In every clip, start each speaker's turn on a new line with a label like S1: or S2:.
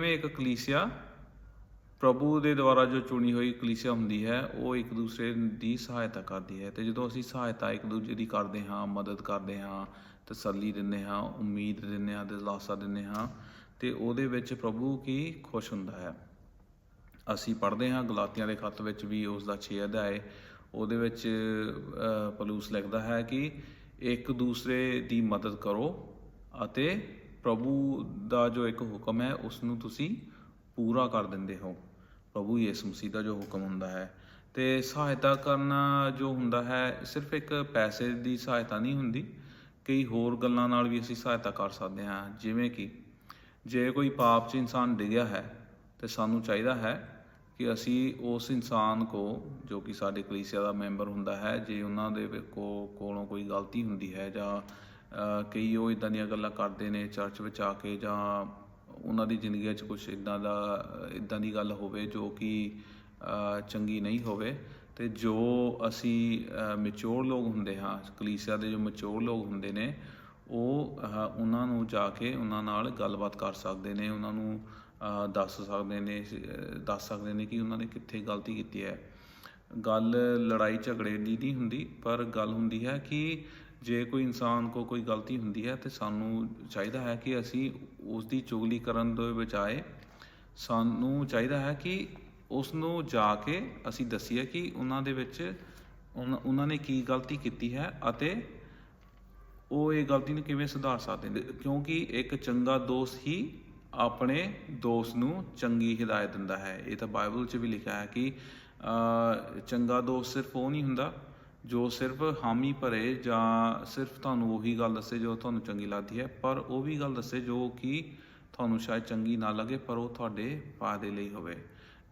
S1: ਜਿਵੇਂ ਇੱਕ ਕਲੀਸਿਆ, ਪ੍ਰਭੂ ਦੇ ਦੁਆਰਾ ਜੋ ਚੁਣੀ ਹੋਈ ਕਲੀਸਿਆ ਹੁੰਦੀ ਹੈ, ਉਹ ਇੱਕ ਦੂਸਰੇ ਦੀ ਸਹਾਇਤਾ ਕਰਦੀ ਹੈ। ਤੇ ਜਦੋਂ ਅਸੀਂ ਸਹਾਇਤਾ ਇੱਕ ਦੂਜੇ ਦੀ ਕਰਦੇ ਹਾਂ, ਮਦਦ ਕਰਦੇ ਹਾਂ, ਤਸੱਲੀ ਦਿੰਦੇ ਹਾਂ, ਉਮੀਦ ਦਿੰਦੇ ਹਾਂ, ਦਿਲਾਸਾ ਦਿੰਦੇ ਹਾਂ, ਤੇ ਉਹਦੇ ਵਿੱਚ ਪ੍ਰਭੂ ਕੀ ਖੁਸ਼ ਹੁੰਦਾ ਹੈ। ਅਸੀਂ ਪੜ੍ਹਦੇ ਹਾਂ, ਗਲਾਤੀਆਂ ਦੇ ਖੱਤ ਵਿੱਚ ਵੀ ਉਸ ਦਾ 6 ਅਧਿਆਏ, ਉਹਦੇ ਵਿੱਚ ਪਲੂਸ ਲਿਖਦਾ ਹੈ ਕਿ ਇੱਕ ਦੂਸਰੇ ਦੀ ਮਦਦ ਕਰੋ ਅਤੇ ਪ੍ਰਭੂ ਦਾ ਜੋ ਇੱਕ ਹੁਕਮ ਹੈ ਉਸ ਨੂੰ ਤੁਸੀਂ ਪੂਰਾ ਕਰ ਦਿੰਦੇ ਹੋ। ਪ੍ਰਭੂ ਯਿਸੂ ਮਸੀਹ ਦਾ ਜੋ ਹੁਕਮ ਹੁੰਦਾ ਹੈ ਤੇ ਸਹਾਇਤਾ ਕਰਨਾ ਜੋ ਹੁੰਦਾ ਹੈ, ਸਿਰਫ ਇੱਕ ਪੈਸੇ ਦੀ ਸਹਾਇਤਾ ਨਹੀਂ ਹੁੰਦੀ, ਕਈ ਹੋਰ ਗੱਲਾਂ ਨਾਲ ਵੀ ਅਸੀਂ ਸਹਾਇਤਾ ਕਰ ਸਕਦੇ ਹਾਂ। ਜਿਵੇਂ ਕਿ ਜੇ ਕੋਈ ਪਾਪ 'ਚ ਇਨਸਾਨ ਡਿੱਗਿਆ ਹੈ, ਤੇ ਸਾਨੂੰ ਚਾਹੀਦਾ ਹੈ ਕਿ ਅਸੀਂ ਉਸ ਇਨਸਾਨ ਕੋ, ਜੋ ਕਿ ਸਾਡੇ ਕਲੀਸਿਆ ਦਾ ਮੈਂਬਰ ਹੁੰਦਾ ਹੈ, ਜੇ ਉਹਨਾਂ ਦੇ ਕੋਲੋਂ ਕੋਈ ਗਲਤੀ ਹੁੰਦੀ ਹੈ ਜਾਂ ਕਈ ਉਹ ਇਦਾਂ ਦੀਆਂ ਗੱਲਾਂ ਕਰਦੇ ਨੇ ਚਰਚ ਵਿੱਚ ਆ ਕੇ ਜਾਂ ਉਹਨਾਂ ਦੀ ਜ਼ਿੰਦਗੀ 'ਚ ਕੁਝ ਇਦਾਂ ਦਾ ਇਦਾਂ ਦੀ ਗੱਲ ਹੋਵੇ ਜੋ ਕਿ ਚੰਗੀ ਨਹੀਂ ਹੋਵੇ। ਤੇ ਜੋ ਅਸੀਂ ਮੈਚੁਰ ਲੋਕ ਹੁੰਦੇ ਹਾਂ, ਕਲੀਸਿਆ ਦੇ ਜੋ ਮੈਚੁਰ ਲੋਕ ਹੁੰਦੇ ਨੇ, ਉਹ ਉਹਨਾਂ ਨੂੰ ਜਾ ਕੇ ਉਹਨਾਂ ਨਾਲ ਗੱਲਬਾਤ ਕਰ ਸਕਦੇ ਨੇ, ਉਹਨਾਂ ਨੂੰ ਦੱਸ ਸਕਦੇ ਨੇ, ਦੱਸ ਸਕਦੇ ਨੇ ਕਿ ਉਹਨਾਂ ਨੇ ਕਿੱਥੇ ਗਲਤੀ ਕੀਤੀ ਹੈ। ਗੱਲ ਲੜਾਈ ਝਗੜੇ ਦੀ ਨਹੀਂ ਹੁੰਦੀ, ਪਰ ਗੱਲ ਹੁੰਦੀ ਹੈ ਕਿ ਜੇ ਕੋਈ ਇਨਸਾਨ ਕੋ ਕੋਈ ਗਲਤੀ ਹੁੰਦੀ ਹੈ ਤੇ ਸਾਨੂੰ ਚਾਹੀਦਾ ਹੈ ਕਿ ਅਸੀਂ ਉਸ ਦੀ ਚੁਗਲੀ ਕਰਨ ਦੇ ਬਜਾਏ ਸਾਨੂੰ ਚਾਹੀਦਾ ਹੈ ਕਿ ਉਸ ਨੂੰ ਜਾ ਕੇ ਅਸੀਂ ਦੱਸੀਏ ਕਿ ਉਹਨਾਂ ਦੇ ਵਿੱਚ ਉਹਨਾਂ ਨੇ ਕੀ ਗਲਤੀ ਕੀਤੀ ਹੈ ਅਤੇ ਉਹ ਇਹ ਗਲਤੀ ਨੂੰ ਕਿਵੇਂ ਸੁਧਾਰ ਸਕਦੇ ਨੇ। ਕਿਉਂਕਿ ਇੱਕ ਚੰਗਾ ਦੋਸਤ ਹੀ ਆਪਣੇ ਦੋਸਤ ਨੂੰ ਚੰਗੀ ਹਿਦਾਇਤ ਦਿੰਦਾ ਹੈ। ਇਹ ਤਾਂ ਬਾਈਬਲ 'ਚ ਵੀ ਲਿਖਿਆ ਹੈ ਕਿ ਚੰਗਾ ਦੋਸਤ ਸਿਰਫ ਉਹ ਨਹੀਂ ਹੁੰਦਾ ਜੋ ਸਿਰਫ ਹਾਮੀ ਭਰੇ ਜਾਂ ਸਿਰਫ ਤੁਹਾਨੂੰ ਉਹੀ ਗੱਲ ਦੱਸੇ ਜੋ ਤੁਹਾਨੂੰ ਚੰਗੀ ਲੱਗਦੀ ਹੈ, ਪਰ ਉਹ ਵੀ ਗੱਲ ਦੱਸੇ ਜੋ ਕਿ ਤੁਹਾਨੂੰ ਸ਼ਾਇਦ ਚੰਗੀ ਨਾ ਲੱਗੇ, ਪਰ ਉਹ ਤੁਹਾਡੇ ਫਾਇਦੇ ਲਈ ਹੋਵੇ।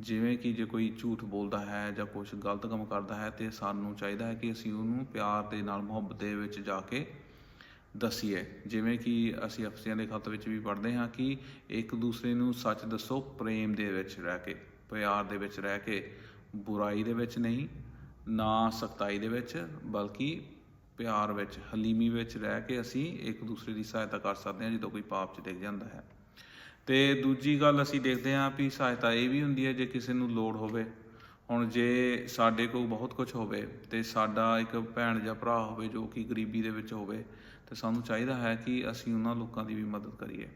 S1: ਜਿਵੇਂ ਕਿ ਜੇ ਕੋਈ ਝੂਠ ਬੋਲਦਾ ਹੈ ਜਾਂ ਕੁਝ ਗਲਤ ਕੰਮ ਕਰਦਾ ਹੈ, ਤੇ ਸਾਨੂੰ ਚਾਹੀਦਾ ਹੈ ਕਿ ਅਸੀਂ ਉਹਨੂੰ ਪਿਆਰ ਦੇ ਨਾਲ, ਮੁਹੱਬਤ ਦੇ ਵਿੱਚ ਜਾ ਕੇ ਦਸੀਏ। ਜਿਵੇਂ ਕਿ ਅਸੀਂ ਅਫਸੀਆਂ ਦੇ ਖਤ ਵਿੱਚ ਵੀ ਪੜ੍ਹਦੇ ਹਾਂ ਕਿ ਇੱਕ ਦੂਸਰੇ ਨੂੰ ਸੱਚ ਦੱਸੋ, ਪ੍ਰੇਮ ਦੇ ਵਿੱਚ ਰਹਿ ਕੇ, ਪਿਆਰ ਦੇ ਵਿੱਚ ਰਹਿ ਕੇ, ਬੁਰਾਈ ਦੇ ਵਿੱਚ ਨਹੀਂ ਨਾ ਸਖਤਾਈ ਦੇ ਵਿੱਚ, ਬਲਕਿ ਪਿਆਰ ਵਿੱਚ, ਹਲੀਮੀ ਵਿੱਚ ਰਹਿ ਕੇ ਅਸੀਂ ਇੱਕ ਦੂਸਰੇ ਦੀ ਸਹਾਇਤਾ ਕਰ ਸਕਦੇ ਹਾਂ ਜਦੋਂ ਕੋਈ ਪਾਪ 'ਚ ਡਿੱਗ ਜਾਂਦਾ ਹੈ। ਤੇ ਦੂਜੀ ਗੱਲ ਅਸੀਂ ਦੇਖਦੇ ਹਾਂ ਵੀ ਸਹਾਇਤਾ ਇਹ ਵੀ ਹੁੰਦੀ ਹੈ ਜੇ ਕਿਸੇ ਨੂੰ ਲੋੜ ਹੋਵੇ। ਹੁਣ ਜੇ ਸਾਡੇ ਕੋਲ ਬਹੁਤ ਕੁਝ ਹੋਵੇ ਤੇ ਸਾਡਾ ਇੱਕ ਭੈਣ ਜਾਂ ਭਰਾ ਹੋਵੇ ਜੋ ਕਿ ਗਰੀਬੀ ਦੇ ਵਿੱਚ ਹੋਵੇ, ਤੇ ਸਾਨੂੰ ਚਾਹੀਦਾ ਹੈ ਕਿ ਅਸੀਂ ਉਹਨਾਂ ਲੋਕਾਂ ਦੀ ਵੀ ਮਦਦ ਕਰੀਏ।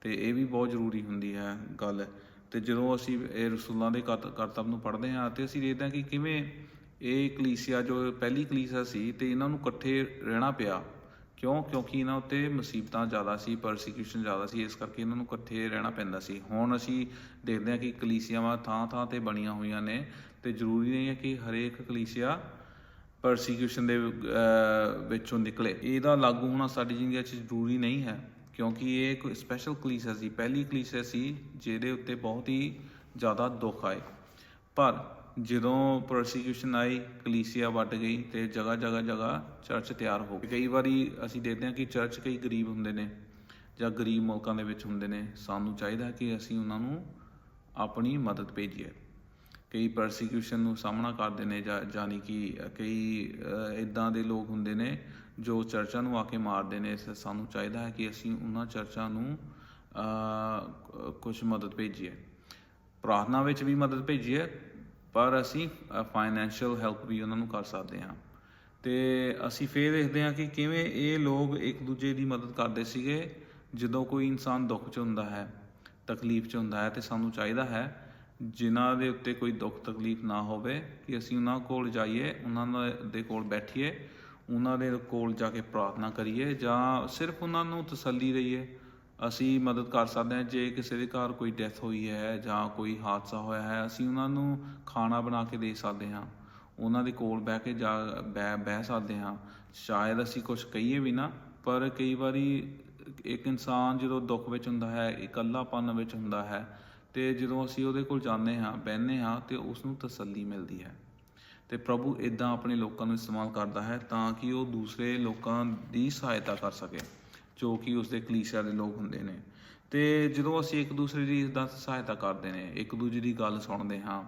S1: ਤੇ ਇਹ ਵੀ ਬਹੁਤ ਜ਼ਰੂਰੀ ਹੁੰਦੀ ਹੈ ਗੱਲ। ਤੇ ਜਦੋਂ ਅਸੀਂ ਇਹ ਰਸੂਲਾਂ ਦੇ ਕਰਤ- ਕਰਤੱਵ ਨੂੰ ਪੜ੍ਹਦੇ ਹਾਂ ਤੇ ਅਸੀਂ ਦੇਖਦੇ ਹਾਂ ਕਿ ਕਿਵੇਂ ਇਹ ਕਲੀਸਿਆ ਜੋ ਪਹਿਲੀ ਕਲੀਸਿਆ ਸੀ ਤੇ ਇਹਨਾਂ ਨੂੰ ਇਕੱਠੇ ਰਹਿਣਾ ਪਿਆ। ਕਿਉਂ? ਕਿਉਂਕਿ ਇਹਨਾਂ ਉੱਤੇ ਮੁਸੀਬਤਾਂ ਜ਼ਿਆਦਾ ਸੀ ਪਰਸੀਕਿਊਸ਼ਨ ਜ਼ਿਆਦਾ ਸੀ, ਇਸ ਕਰਕੇ ਇਹਨਾਂ ਨੂੰ ਇਕੱਠੇ ਰਹਿਣਾ ਪੈਂਦਾ ਸੀ। ਹੁਣ ਅਸੀਂ ਦੇਖਦੇ ਹਾਂ ਕਿ ਕਲੀਸਿਆਵਾਂ ਥਾਂ ਥਾਂ ਤੇ ਬਣੀਆਂ ਹੋਈਆਂ ਨੇ ਤੇ ਜ਼ਰੂਰੀ ਨਹੀਂ ਹੈ ਕਿ ਹਰੇਕ ਕਲੀਸਿਆ ਪਰਸੀਕਿਊਸ਼ਨ ਦੇ ਵਿੱਚੋਂ ਨਿਕਲੇ। ਇਹਦਾ ਲਾਗੂ ਹੋਣਾ ਸਾਡੀ ਜ਼ਿੰਦਗੀ 'ਚ ਜ਼ਰੂਰੀ ਨਹੀਂ ਹੈ, ਕਿਉਂਕਿ ਇਹ ਇੱਕ ਸਪੈਸ਼ਲ ਕਲੀਸਿਆ ਸੀ। ਪਹਿਲੀ ਕਲੀਸਿਆ ਸੀ ਜਿਹਦੇ ਉੱਤੇ ਬਹੁਤ ਹੀ ਜ਼ਿਆਦਾ ਦੁੱਖ ਆਏ। ਪਰ ਜਦੋਂ ਪ੍ਰੋਸੀਕਿਊਸ਼ਨ ਆਈ, ਕਲੀਸਿਆ ਵੱਟ ਗਈ ਤੇ ਜਗ੍ਹਾ ਜਗ੍ਹਾ ਜਗ੍ਹਾ ਚਰਚ ਤਿਆਰ ਹੋ ਗਈ। ਕਈ ਵਾਰੀ ਅਸੀਂ ਦੇਖਦੇ ਹਾਂ ਕਿ ਚਰਚ ਕਈ ਗਰੀਬ ਹੁੰਦੇ ਨੇ ਜਾਂ ਗਰੀਬ ਮੁਲਕਾਂ ਦੇ ਵਿੱਚ ਹੁੰਦੇ ਨੇ। ਸਾਨੂੰ ਚਾਹੀਦਾ ਹੈ ਕਿ ਅਸੀਂ ਉਹਨਾਂ ਨੂੰ ਆਪਣੀ ਮਦਦ ਭੇਜੀਏ। ਕਈ ਪਰਸੀਕਿਊਸ਼ਨ ਨੂੰ ਸਾਹਮਣਾ ਕਰਦੇ ਨੇ ਜਾਂ ਜਾਨੀ ਕਿ ਕਈ ਇਦਾਂ ਦੇ ਲੋਕ ਹੁੰਦੇ ਨੇ ਜੋ ਚਰਚਾਂ ਨੂੰ ਆ ਕੇ ਮਾਰਦੇ ਨੇ। ਤੇ ਸਾਨੂੰ ਚਾਹੀਦਾ ਹੈ ਕਿ ਅਸੀਂ ਉਹਨਾਂ ਚਰਚਾਂ ਨੂੰ ਕੁਝ ਮਦਦ ਭੇਜੀਏ। ਪ੍ਰਾਰਥਨਾ ਵਿੱਚ ਵੀ ਮਦਦ ਭੇਜੀਏ। ਪਰ ਅਸੀਂ ਫਾਈਨੈਂਸ਼ੀਅਲ ਹੈਲਪ ਵੀ ਉਹਨਾਂ ਨੂੰ ਕਰ ਸਕਦੇ ਹਾਂ। ਤੇ ਅਸੀਂ ਫੇਰ ਦੇਖਦੇ ਹਾਂ ਕਿ ਕਿਵੇਂ ਇਹ ਲੋਕ ਇੱਕ ਦੂਜੇ ਦੀ ਮਦਦ ਕਰਦੇ ਸੀਗੇ, ਜਦੋਂ ਕੋਈ ਇਨਸਾਨ ਦੁੱਖ 'ਚ ਹੁੰਦਾ ਹੈ, ਤਕਲੀਫ 'ਚ ਹੁੰਦਾ ਹੈ ਤੇ ਸਾਨੂੰ ਚਾਹੀਦਾ ਹੈ, ਜਿਨ੍ਹਾਂ ਦੇ ਉੱਤੇ ਕੋਈ ਦੁੱਖ ਤਕਲੀਫ ਨਾ ਹੋਵੇ, ਕਿ ਅਸੀਂ ਉਹਨਾਂ ਕੋਲ ਜਾਈਏ, ਉਹਨਾਂ ਦੇ- ਕੋਲ ਬੈਠੀਏ, ਉਹਨਾਂ ਦੇ ਕੋਲ ਜਾ ਕੇ ਪ੍ਰਾਰਥਨਾ ਕਰੀਏ ਜਾਂ ਸਿਰਫ ਉਹਨਾਂ ਨੂੰ ਤਸੱਲੀ ਦਈਏ। ਅਸੀਂ ਮਦਦ ਕਰ ਸਕਦੇ ਹਾਂ ਜੇ ਕਿਸੇ ਦੇ ਘਰ ਕੋਈ ਡੈਥ ਹੋਈ ਹੈ ਜਾਂ ਕੋਈ ਹਾਦਸਾ ਹੋਇਆ ਹੈ, ਅਸੀਂ ਉਹਨਾਂ ਨੂੰ ਖਾਣਾ ਬਣਾ ਕੇ ਦੇ ਸਕਦੇ ਹਾਂ। ਉਹਨਾਂ ਦੇ ਕੋਲ ਬਹਿ ਕੇ ਜਾ ਬਹਿ ਬਹਿ ਸਕਦੇ ਹਾਂ। ਸ਼ਾਇਦ ਅਸੀਂ ਕੁਝ ਕਹੀਏ ਵੀ ਨਾ, ਪਰ ਕਈ ਵਾਰੀ ਇੱਕ ਇਨਸਾਨ ਜਦੋਂ ਦੁੱਖ ਵਿੱਚ ਹੁੰਦਾ ਹੈ, ਇਕੱਲਾਪਨ ਵਿੱਚ ਹੁੰਦਾ ਹੈ, ਤੇ ਜਦੋਂ ਅਸੀਂ ਉਹਦੇ ਕੋਲ ਜਾਂਦੇ ਹਾਂ, ਬਹਿੰਦੇ ਹਾਂ, ਤੇ ਉਸ ਨੂੰ ਤਸੱਲੀ ਮਿਲਦੀ ਹੈ। ਤੇ ਪ੍ਰਭੂ ਇਦਾਂ ਆਪਣੇ ਲੋਕਾਂ ਨੂੰ ਇਸਤੇਮਾਲ ਕਰਦਾ ਹੈ ਤਾਂ ਕਿ ਉਹ ਦੂਸਰੇ ਲੋਕਾਂ ਦੀ ਸਹਾਇਤਾ ਕਰ ਸਕੇ। ਜੋ ਕਿ ਉਸਦੇ ਕਲੀਸਿਆ ਦੇ ਲੋਕ ਹੁੰਦੇ ਨੇ। ਤੇ ਜਦੋਂ ਅਸੀਂ ਇੱਕ ਦੂਸਰੇ ਦੀ ਇਦਾਂ ਸਹਾਇਤਾ ਕਰਦੇ ਨੇ, ਇੱਕ ਦੂਜੇ ਦੀ ਗੱਲ ਸੁਣਦੇ ਹਾਂ,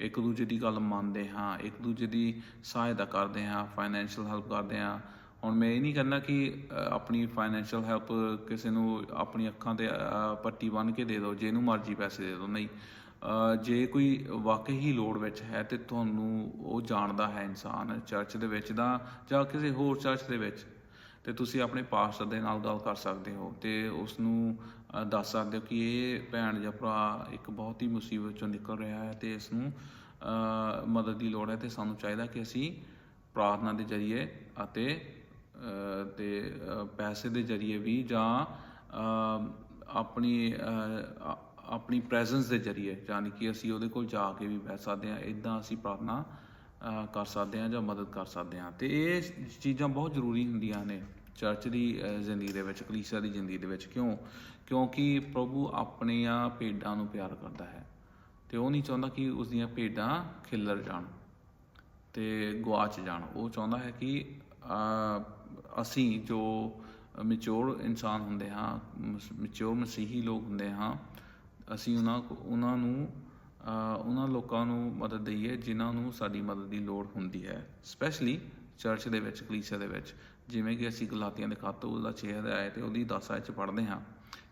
S1: ਇੱਕ ਦੂਜੇ ਦੀ ਗੱਲ ਮੰਨਦੇ ਹਾਂ, ਇੱਕ ਦੂਜੇ ਦੀ ਸਹਾਇਤਾ ਕਰਦੇ ਹਾਂ ਫਾਈਨੈਂਸ਼ੀਅਲ ਹੈਲਪ ਕਰਦੇ ਹਾਂ, ਹੁਣ ਮੈਂ ਇਹ ਨਹੀਂ ਕਹਿੰਦਾ ਕਿ ਆਪਣੀ ਫਾਈਨੈਂਸ਼ੀਅਲ ਹੈਲਪ ਕਿਸੇ ਨੂੰ ਆਪਣੀ ਅੱਖਾਂ ਤੇ ਪੱਟੀ ਬੰਨ੍ਹ ਕੇ ਦੇ ਦਿਓ, ਜਿਹਨੂੰ ਮਰਜ਼ੀ ਪੈਸੇ ਦੇ ਦਿਓ, ਨਹੀਂ। ਜੇ ਕੋਈ ਵਾਕਈ ਹੀ ਲੋੜ ਵਿੱਚ ਹੈ ਤੇ ਤੁਹਾਨੂੰ ਉਹ ਜਾਣਦਾ ਹੈ ਇਨਸਾਨ, ਚਰਚ ਦੇ ਵਿੱਚ ਦਾ ਜਾਂ ਕਿਸੇ ਹੋਰ ਚਰਚ ਦੇ ਵਿੱਚ ਤੇ ਤੁਸੀਂ ਆਪਣੇ ਪਾਸਟਰ ਦੇ ਨਾਲ ਗੱਲ ਕਰ ਸਕਦੇ ਹੋ ਤੇ ਉਸ ਨੂੰ ਦੱਸ ਸਕਦੇ ਹੋ ਕਿ ਇਹ ਭੈਣ ਜਾਂ ਭਰਾ ਇੱਕ ਬਹੁਤ ਹੀ ਮੁਸੀਬਤ ਚੋਂ ਨਿਕਲ ਰਿਹਾ ਹੈ ਤੇ ਇਸ ਨੂੰ ਮਦਦ ਦੀ ਲੋੜ ਹੈ ਤੇ ਸਾਨੂੰ ਚਾਹੀਦਾ ਕਿ ਅਸੀਂ ਪ੍ਰਾਰਥਨਾ ਦੇ ਜ਼ਰੀਏ ਅਤੇ ਤੇ ਪੈਸੇ ਦੇ ਜ਼ਰੀਏ ਵੀ ਜਾਂ ਆਪਣੀ ਆਪਣੀ ਪ੍ਰੈਜ਼ੈਂਸ ਦੇ ਜ਼ਰੀਏ ਯਾਨੀ ਕਿ ਅਸੀਂ ਉਹਦੇ ਕੋਲ ਜਾ ਕੇ ਵੀ ਬਹਿ ਸਕਦੇ ਹਾਂ ਇਦਾਂ ਅਸੀਂ ਪ੍ਰਾਰਥਨਾ ਕਰ ਸਕਦੇ ਹਾਂ ਜਾਂ ਮਦਦ ਕਰ ਸਕਦੇ ਹਾਂ। ਤੇ ਇਹ ਚੀਜ਼ਾਂ ਬਹੁਤ ਜ਼ਰੂਰੀ ਹੁੰਦੀਆਂ ਨੇ ਚਰਚ ਦੀ ਜ਼ਿੰਦਗੀ ਦੇ ਵਿੱਚ, ਕਲੀਸਿਆ ਦੀ ਜ਼ਿੰਦਗੀ ਦੇ ਵਿੱਚ। ਕਿਉਂ? ਕਿਉਂਕਿ ਪ੍ਰਭੂ ਆਪਣੀਆਂ ਭੇਡਾਂ ਨੂੰ ਪਿਆਰ ਕਰਦਾ ਹੈ। ਤੇ ਉਹ ਨਹੀਂ ਚਾਹੁੰਦਾ ਕਿ ਉਸ ਦੀਆਂ ਭੇਡਾਂ ਖਿੱਲਰ ਜਾਣ ਤੇ ਗਵਾਚ ਜਾਣ। ਉਹ ਚਾਹੁੰਦਾ ਹੈ ਕਿ ਅਸੀਂ ਜੋ ਮੈਚੁਰ ਇਨਸਾਨ ਹੁੰਦੇ ਹਾਂ ਮੈਚੁਰ ਮਸੀਹੀ ਲੋਕ ਹੁੰਦੇ ਹਾਂ, ਅਸੀਂ ਉਹਨਾਂ ਕੋ- ਉਹਨਾਂ ਨੂੰ ਉਹਨਾਂ ਲੋਕਾਂ ਨੂੰ ਮਦਦ ਦਈਏ, ਜਿਨ੍ਹਾਂ ਨੂੰ ਸਾਡੀ ਮਦਦ ਦੀ ਲੋੜ ਹੁੰਦੀ ਹੈ। ਸਪੈਸ਼ਲੀ ਚਰਚ ਦੇ ਵਿੱਚ, ਕਲੀਸਿਆ ਦੇ ਵਿੱਚ। ਜਿਵੇਂ ਕਿ ਅਸੀਂ ਗਲਾਤੀਆਂ ਦੇ ਖਾਤੇ, ਉਹਦਾ 6 ਅਧਿਆਇ ਤੇ ਉਹਦੀ 10 ਆਇਤ ਚ ਪੜ੍ਹਦੇ ਹਾਂ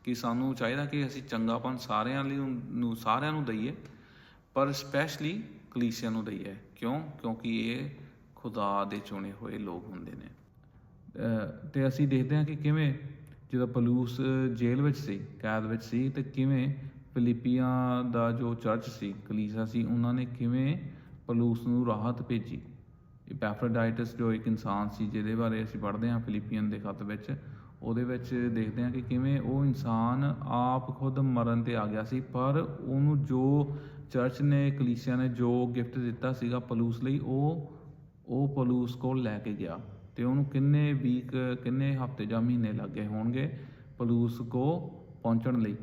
S1: ਕਿ ਸਾਨੂੰ ਚਾਹੀਦਾ ਕਿ ਅਸੀਂ ਚੰਗਾਪਨ ਸਾਰਿਆਂ ਲਈ ਨੂੰ ਸਾਰਿਆਂ ਨੂੰ ਦਈਏ, ਪਰ ਸਪੈਸ਼ਲੀ ਕਲੀਸਿਆ ਨੂੰ ਦਈਏ। ਕਿਉਂ? ਕਿਉਂਕਿ ਇਹ ਖੁਦਾ ਦੇ ਚੁਣੇ ਹੋਏ ਲੋਕ ਹੁੰਦੇ ਨੇ। ਅਹ ਤੇ ਅਸੀਂ ਦੇਖਦੇ ਹਾਂ ਕਿ ਕਿਵੇਂ ਜਦੋਂ ਪਲੂਸ ਜੇਲ੍ਹ ਵਿੱਚ ਸੀ, ਕੈਦ ਵਿੱਚ ਸੀ, ਤੇ ਕਿਵੇਂ ਫਿਲੀਪੀਆਂ ਦਾ ਜੋ ਚਰਚ ਸੀ ਕਲੀਸਾ ਸੀ, ਉਹਨਾਂ ਨੇ ਕਿਵੇਂ ਪਲੂਸ ਨੂੰ ਰਾਹਤ ਭੇਜੀ? ਇਪੈਫਰੋਡਾਈਟਸ ਜੋ ਇੱਕ ਇਨਸਾਨ ਸੀ, ਜਿਹਦੇ ਬਾਰੇ ਅਸੀਂ ਪੜ੍ਹਦੇ ਹਾਂ ਫਿਲੀਪੀਅਨ ਦੇ ਖੱਤ ਵਿੱਚ, ਉਹਦੇ ਵਿੱਚ ਦੇਖਦੇ ਹਾਂ ਕਿ ਕਿਵੇਂ ਉਹ ਇਨਸਾਨ ਆਪ ਖੁਦ ਮਰਨ ਤੇ ਆ ਗਿਆ ਸੀ, ਪਰ ਉਹਨੂੰ ਜੋ ਚਰਚ ਨੇ, ਕਲੀਸਿਆ ਨੇ ਜੋ ਗਿਫਟ ਦਿੱਤਾ ਸੀਗਾ ਪਲੂਸ ਲਈ, ਉਹ ਉਹ ਪਲੂਸ ਕੋਲ ਲੈ ਕੇ ਗਿਆ। ਤੇ ਉਹਨੂੰ ਕਿੰਨੇ ਵੀਕ ਕਿੰਨੇ ਹਫ਼ਤੇ ਜਾਂ ਮਹੀਨੇ ਲੱਗੇ ਹੋਣਗੇ ਪਲੂਸ ਕੋ ਪਹੁੰਚਣ ਲਈ?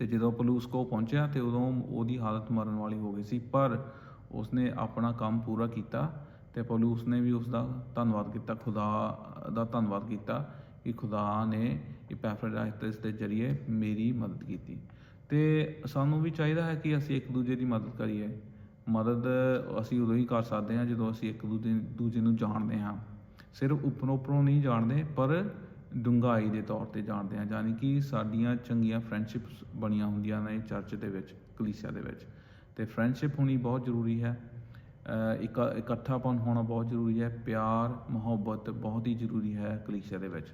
S1: ਤੇ ਜਦੋਂ ਪਲੂਸ ਕੋ ਪਹੁੰਚਿਆ ਤੇ ਉਦੋਂ ਉਹਦੀ ਹਾਲਤ ਮਰਨ ਵਾਲੀ ਹੋ ਗਈ ਸੀ, ਪਰ ਉਸਨੇ ਆਪਣਾ ਕੰਮ ਪੂਰਾ ਕੀਤਾ ਤੇ ਪਲੂਸ ਨੇ ਵੀ ਉਸ ਦਾ ਧੰਨਵਾਦ ਕੀਤਾ, ਖੁਦਾ ਦਾ ਧੰਨਵਾਦ ਕੀਤਾ ਕਿ ਖੁਦਾ ਨੇ ਇਪੈਫਰੋਡਾਈਟਸ ਦੇ ਜ਼ਰੀਏ ਮੇਰੀ ਮਦਦ ਕੀਤੀ। ਤੇ ਸਾਨੂੰ ਵੀ ਚਾਹੀਦਾ ਹੈ ਕਿ ਅਸੀਂ ਇੱਕ ਦੂਜੇ ਦੀ ਮਦਦ ਕਰੀਏ। ਮਦਦ ਅਸੀਂ ਉਦੋਂ ਹੀ ਕਰ ਸਕਦੇ ਹਾਂ ਜਦੋਂ ਅਸੀਂ ਇੱਕ ਦੂਜੇ ਦੂਜੇ ਨੂੰ ਜਾਣਦੇ ਹਾਂ। ਸਿਰਫ ਉੱਪਰੋਂ ਉੱਪਰੋਂ ਨਹੀਂ ਜਾਣਦੇ, ਪਰ ਡੂੰਘਾਈ ਦੇ ਤੌਰ ਤੇ ਜਾਣਦੇ ਹਾਂ, ਯਾਨੀ ਕਿ ਸਾਡੀਆਂ ਚੰਗੀਆਂ ਫਰੈਂਡਸ਼ਿਪਸ ਬਣੀਆਂ ਹੁੰਦੀਆਂ ਨੇ ਚਰਚ ਦੇ ਵਿੱਚ, ਕਲੀਸਿਆ ਦੇ ਵਿੱਚ। ਤੇ ਫਰੈਂਡਸ਼ਿਪ ਹੋਣੀ ਬਹੁਤ ਜ਼ਰੂਰੀ ਹੈ। ਅਹ ਇੱਕ, ਇਕੱਠਾਪਨ ਹੋਣਾ ਬਹੁਤ ਜ਼ਰੂਰੀ ਹੈ। ਪਿਆਰ, ਮੁਹੱਬਤ ਬਹੁਤ ਹੀ ਜ਼ਰੂਰੀ ਹੈ ਕਲੀਸਿਆ ਦੇ ਵਿੱਚ।